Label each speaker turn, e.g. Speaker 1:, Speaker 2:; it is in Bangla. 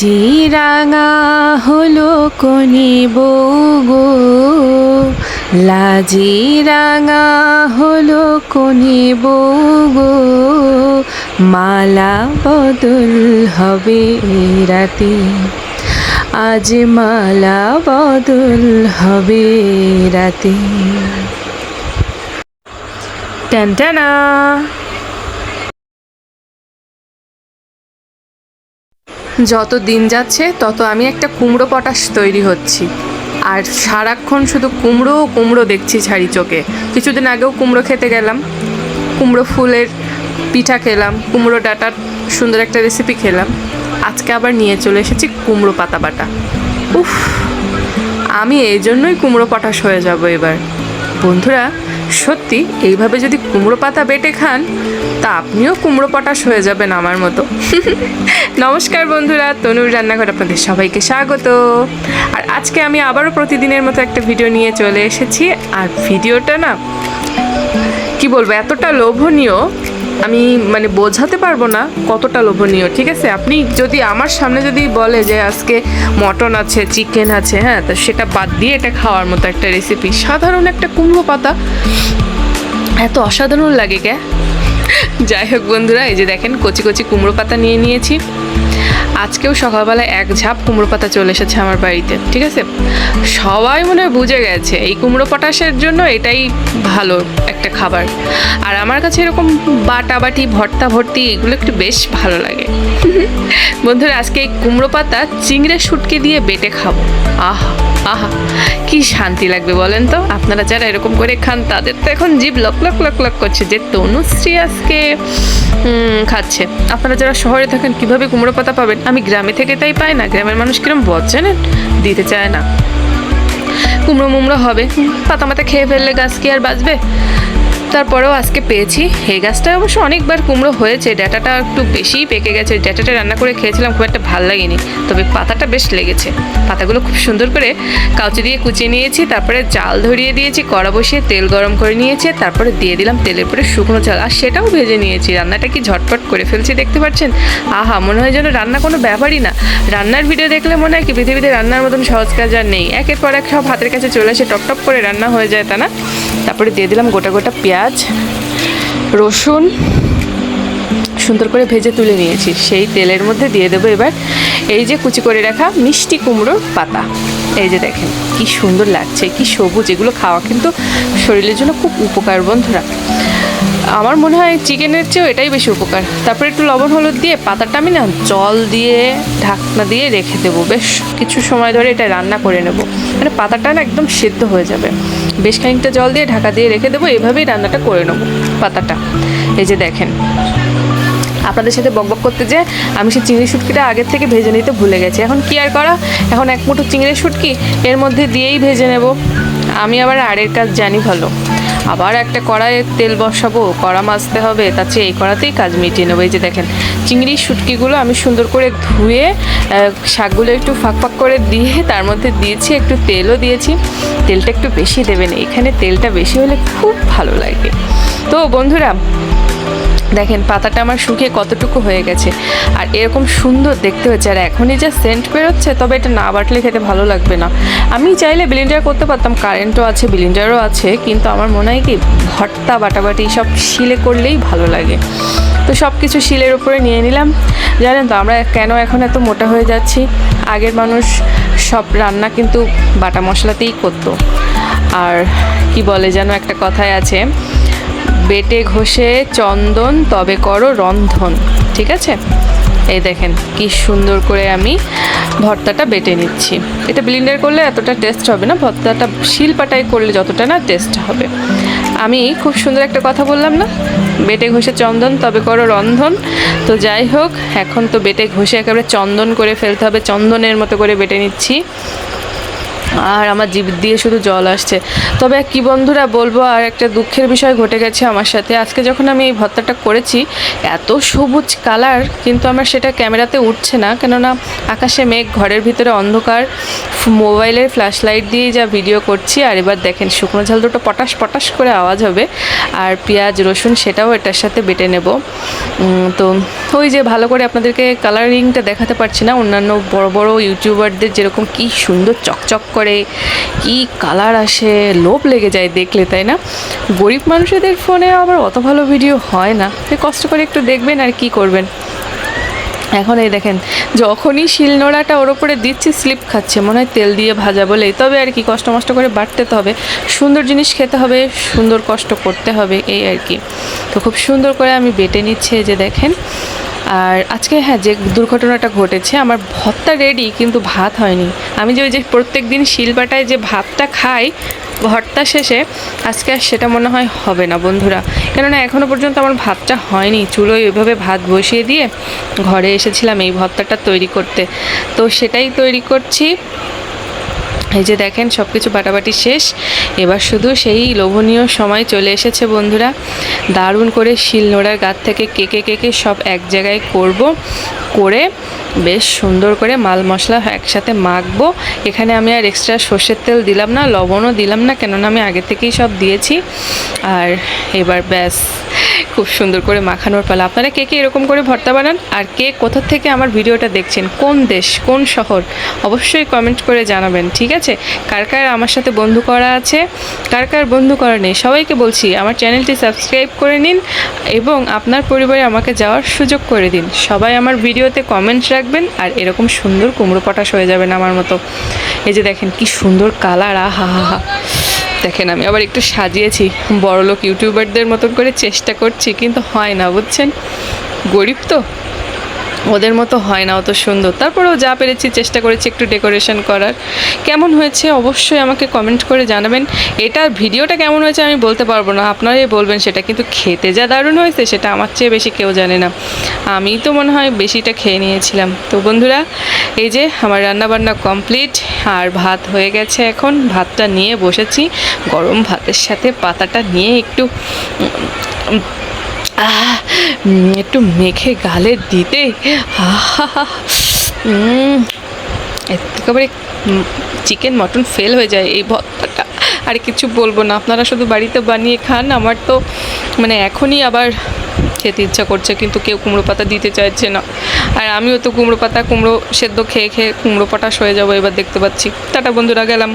Speaker 1: লাজি রাঙা হলো কনি বউ লাজি রাঙা হলো কনি বউ মালা বদল হবে রাতে। আজ মালা বদল হবে রাতে। টানটানা যত দিন যাচ্ছে, তত আমি একটা কুমড়ো পটাশ তৈরি হচ্ছি। আর সারাক্ষণ শুধু কুমড়ো ও কুমড়ো দেখছি ছাড়ি চোখে। কিছুদিন আগেও কুমড়ো খেতে গেলাম। কুমড়ো ফুলের পিঠা খেলাম, কুমড়ো ডাটার সুন্দর একটা রেসিপি খেলাম। আজকে আবার নিয়ে চলে এসেছি কুমড়ো পাতা বাটা। উফ, আমি এই জন্যই কুমড়ো পটাশ হয়ে যাব এবার। বন্ধুরা, সত্যি, এইভাবে যদি কুমড়ো পাতা বেটে খান, তা আপনিও কুমড়ো পটাশ হয়ে যাবেন আমার মতো। নমস্কার বন্ধুরা, তনুর রান্নাঘর আপনাদের সবাইকে স্বাগত। আর আজকে আমি আবারও প্রতিদিনের মতো একটা ভিডিও নিয়ে চলে এসেছি। আর ভিডিওটা না, কি বলব, এতটা লোভনীয়, আমি মানে বোঝাতে পারব না কতটা লোভনীয়, ঠিক আছে? আপনি যদি আমার সামনে যদি বলে যে আজকে মটন আছে, চিকেন আছে হ্যাঁ তো সেটা বাদ দিয়ে এটা খাওয়ার মতো একটা রেসিপি সাধারণ একটা কুমড়ো পাতা, এত অসাধারণ লাগে কে? যাই হোক বন্ধুরা, এই যে দেখেন কচি কচি কুমড়ো পাতা নিয়ে নিয়েছি। আজকেও সকালবেলা এক ঝাপ কুমড়ো পাতা চলে এসেছে আমার বাড়িতে, ঠিক আছে? সবাই মনে হয় বুঝে গেছে, এই কুমড়ো পটাশের জন্য এটাই ভালো একটা খাবার। আর আমার কাছে এরকম বাটা বাটি ভর্তা ভর্তি, এগুলো একটু বেশ ভালো লাগে। বন্ধুরা, আজকে এই কুমড়ো পাতা চিংড়ে শুটকে দিয়ে বেটে খাব। আহা আহা, কি শান্তি লাগবে বলেন তো? আপনারা যারা এরকম করে খান, তাদের তো এখন জীব লক লক লক লক করছে যে তনুশ্রী আজকে খাচ্ছে। আপনারা যারা শহরে থাকেন, কীভাবে কুমড়ো পাতা পাবেন? আমি গ্রামে থেকে তাই পাই না। গ্রামের মানুষ কিরম বদ জানেন? দিতে চায় না। কুমড়ো মুমড়ো হবে। পাতা মাতা খেয়ে ফেললে গাছ কি আর বাঁচবে? তারপরেও আজকে পেয়েছি। এই গাছটা অবশ্য অনেকবার কুমড়ো হয়েছে, ডাটাটা একটু বেশিই পেকে গেছে। ডাটাটা রান্না করে খেয়েছিলাম, খুব একটা ভালো লাগেনি। তবে পাতাটা বেশ লেগেছে। পাতাগুলো খুব সুন্দর করে কাউচি দিয়ে কুচিয়ে নিয়েছি, তারপরে চাল ধরিয়ে দিয়েছি, কড়া বসিয়ে তেল গরম করে নিয়েছি, তারপরে দিয়ে দিলাম তেলের পরে শুকনো চাল। আর সেটাও ভেজে নিয়েছি, রান্নাটা কি ঝটপট করে ফেলছি দেখতে পাচ্ছেন? আহা, মনে হয় যেন রান্না কোনো ব্যাপারই না। রান্নার ভিডিও দেখলে মনে হয় কি পৃথিবীতে রান্নার মতন সহজ কাজ আর নেই। একের পর এক সব হাতের কাছে চলে আসে টপ টপ করে রান্না হয়ে যায়, তা না? তারপরে দিয়ে দিলাম গোটা গোটা পেঁয়াজ। রসুন, সুন্দর করে ভেজে তুলে নিয়েছি। সেই তেলের মধ্যে দিয়ে দেবো এবার এই যে কুচি করে রাখা মিষ্টি কুমড়োর পাতা। এই যে দেখেন, কি সুন্দর লাগছে, কি সবুজ। এগুলো খাওয়া কিন্তু শরীরের জন্য খুব উপকার বন্ধুরা আমার মনে হয় চিকেনের চেয়েও এটাই বেশি উপকার। তারপরে একটু লবণ, হলুদ দিয়ে পাতাটা আমি না জল দিয়ে ঢাকনা দিয়ে রেখে দেবো। বেশ কিছু সময় ধরে এটা রান্না করে নেব। মানে পাতাটা না একদম সেদ্ধ হয়ে যাবে। বেশ খানিকটা জল দিয়ে ঢাকা দিয়ে রেখে দেবো। এভাবেই রান্নাটা করে নেব পাতাটা। এই যে দেখেন। আপনাদের সাথে বকবক করতে যে আমি সেই চিংড়ি শুটকিটা আগের থেকে ভেজে নিতে ভুলে গেছি। এখন কি আর করা? এখন এক মুঠো চিংড়ি শুটকি এর মধ্যে দিয়েই ভেজে নেব। আমি আবার আড়ের কাজ জানি ভালো। আবার একটা কড়াইয়ে তেল বসাবো, কড়া মাজতে হবে, তার চেয়ে এই কড়াতেই কাজ মিটিয়ে নেব। এই যে দেখেন চিংড়ির শুটকিগুলো আমি সুন্দর করে ধুয়ে শাকগুলো একটু ফাঁক ফাঁক করে দিয়ে তার মধ্যে দিয়েছি, একটু তেলও দিয়েছি। তেলটা একটু বেশি দেবেন, এখানে তেলটা বেশি হলে খুব ভালো লাগে। তো বন্ধুরা দেখেন, পাতাটা আমার শুকিয়ে কতটুকু হয়ে গেছে। আর এরকম সুন্দর দেখতে হচ্ছে আর এখনই যা সেন্ট বেরোচ্ছে, তবে এটা না বাটলে খেতে ভালো লাগবে না। আমি চাইলে ব্লিন্ডার করতে পারতাম কারেন্টও আছে ব্লিন্ডারও আছে, কিন্তু আমার মনে হয় কি, ভর্তা, বাটাবাটি, সব শিলে করলেই ভালো লাগে। তো সব কিছু শিলের উপরে নিয়ে নিলাম। জানেন তো, আমরা কেন এখন এত মোটা হয়ে যাচ্ছি? আগের মানুষ সব রান্না কিন্তু বাটা মশলাতেই করতো। আর কি বলে যেন একটা কথায় আছে বেটে ঘষে চন্দন, তবে করো রন্ধন, ঠিক আছে? এই দেখেন, কি সুন্দর করে আমি ভর্তাটা বেটে নিচ্ছি। এটা ব্লিন্ডার করলে এতটা টেস্ট হবে না, ভর্তাটা শিলপাটাই করলে যতটা না টেস্ট হবে। আমি খুব সুন্দর একটা কথা বললাম না? বেটে ঘষে চন্দন, তবে করো রন্ধন। তো যাই হোক, এখন তো বেটে ঘষে একেবারে চন্দন করে ফেলতে হবে, চন্দনের মতো করে বেটে নিচ্ছি। আর আমার জিভ দিয়ে শুধু জল আসছে। তবে কি বন্ধুরা বলব, আর একটা দুঃখের বিষয় ঘটে গেছে আমার সাথে। আজকে যখন আমি এই ভর্তাটা করেছি, এত সবুজ কালার, কিন্তু আমার সেটা ক্যামেরাতে উঠছে না। কেননা আকাশে মেঘ, ঘরের ভিতরে অন্ধকার মোবাইলের ফ্ল্যাশ লাইট দিয়ে যা ভিডিও করছি। আর এবার দেখেন, শুকনো ঝাল দুটো পটাশ পটাশ করে আওয়াজ হবে। আর পেঁয়াজ, রসুন, সেটাও এটার সাথে বেটে নেব। তো ওই যে ভালো করে আপনাদেরকে কালারিংটা দেখাতে পারছি না। অন্যান্য বড় বড় ইউটিউবারদের যেরকম কি সুন্দর চকচক করে কি কালার আসে, লোভ লেগে যায় দেখলে, তাই না? গরিব মানুষদের ফোনে আবার অত ভালো ভিডিও হয় না। কষ্ট করে একটু দেখবেন আর কি করবেন। এখন এই দেখেন, যখনই শিলনোড়াটা ওর ওপরে দিচ্ছি স্লিপ খাচ্ছে। মনে হয় তেল দিয়ে ভাজা বলেই। তবে আর কি, কষ্ট মষ্ট করে বাটতে তো হবে। সুন্দর জিনিস খেতে হবে, সুন্দর কষ্ট করতে হবে, এই আর কি। তো খুব সুন্দর করে আমি বেটে নিচ্ছি যে দেখেন। আর আজকে হ্যাঁ যে দুর্ঘটনাটা ঘটেছে, আমার ভর্তা রেডি কিন্তু ভাত হয়নি। আমি যে ওই যে প্রত্যেক দিন শিলবাটায় যে ভাতটা খাই, ভর্তা শেষে, আজকে আর সেটা মনে হয় হবে না বন্ধুরা। কেননা এখনও পর্যন্ত আমার ভাতটা হয়নি। চুলোয় ওইভাবে ভাত বসিয়ে দিয়ে ঘরে এসেছিলাম এই ভর্তাটা তৈরি করতে। তো সেটাই তৈরি করছি। এই যে দেখেন সব কিছু বাটাবাটি শেষ। এবার শুধু সেই লোভনীয় সময় চলে এসেছে বন্ধুরা। দারুণ করে শিলনোড়ার গাত থেকে কেকে কেকে সব এক জায়গায় করব, করে বেশ সুন্দর করে মাল মশলা একসাথে মাখবো। এখানে আমি আর এক্সট্রা সর্ষের তেল দিলাম না, লবণও দিলাম না, কেননা আমি আগে থেকেই সব দিয়েছি। আর এবার ব্যাস খুব সুন্দর করে মাখানোর পালা। আপনারা কে কে এরকম করে ভর্তা বানান? আর কে কোথা থেকে আমার ভিডিওটা দেখছেন? কোন দেশ, কোন শহর? অবশ্যই কমেন্ট করে জানাবেন, ঠিক আছে? কার কার আমার সাথে বন্ধু করা আছে? কার কার বন্ধু করা নেই? সবাইকে বলছি, আমার চ্যানেলটি সাবস্ক্রাইব করে নিন এবং আপনার পরিবারে আমাকে যাওয়ার সুযোগ করে দিন। সবাই আমার ভিডিওতে কমেন্ট রাখবেন আর এরকম সুন্দর কুমড়ো পটাশ হয়ে যাবেন আমার মতো। এই যে দেখেন কি সুন্দর কালার আহা, হা হা। দেখেন, আমি আবার একটু সাজিয়েছি। বড়লোক ইউটিউবারদের মতন করে চেষ্টা করছি, কিন্তু হয় না, বুঝছেন? গরিব তো। ওদের মতো হয় না, অত সুন্দর। তারপরেও যা পেরেছি, চেষ্টা করেছি একটু ডেকোরেশন করার। কেমন হয়েছে অবশ্যই আমাকে কমেন্ট করে জানাবেন। এটা ভিডিওটা কেমন হয়েছে আমি বলতে পারব না, আপনারাই বলবেন সেটা। কিন্তু খেতে যা দারুণ হয়েছে, সেটা আমার চেয়ে বেশি কেউ জানে না। আমি তো মনে হয় বেশিটা খেয়ে নিয়েছিলাম। তো বন্ধুরা, এই যে আমার রান্নাবান্না কমপ্লিট আর ভাত হয়ে গেছে এখন। ভাতটা নিয়ে বসেছি। গরম ভাতের সাথে পাতাটা নিয়ে একটু একটু মেখে গালে দিতে। একেবারে চিকেন মটন ফেল হয়ে যায় এই ভর্তাটা। আর কিছু বলব না, আপনারা শুধু বাড়িতে বানিয়ে খান, আমার তো মানে এখনই আবার খেতে ইচ্ছা করছে, কিন্তু কেউ কুমড়ো পাতা দিতে চাইছে না। আর আমিও তো কুমড়ো পাতা, কুমড়ো সেদ্ধ খেয়ে খেয়ে কুমড়ো পটাশ হয়ে যাব, এবার দেখতে পাচ্ছি। টাটা বন্ধুরা, গেলাম।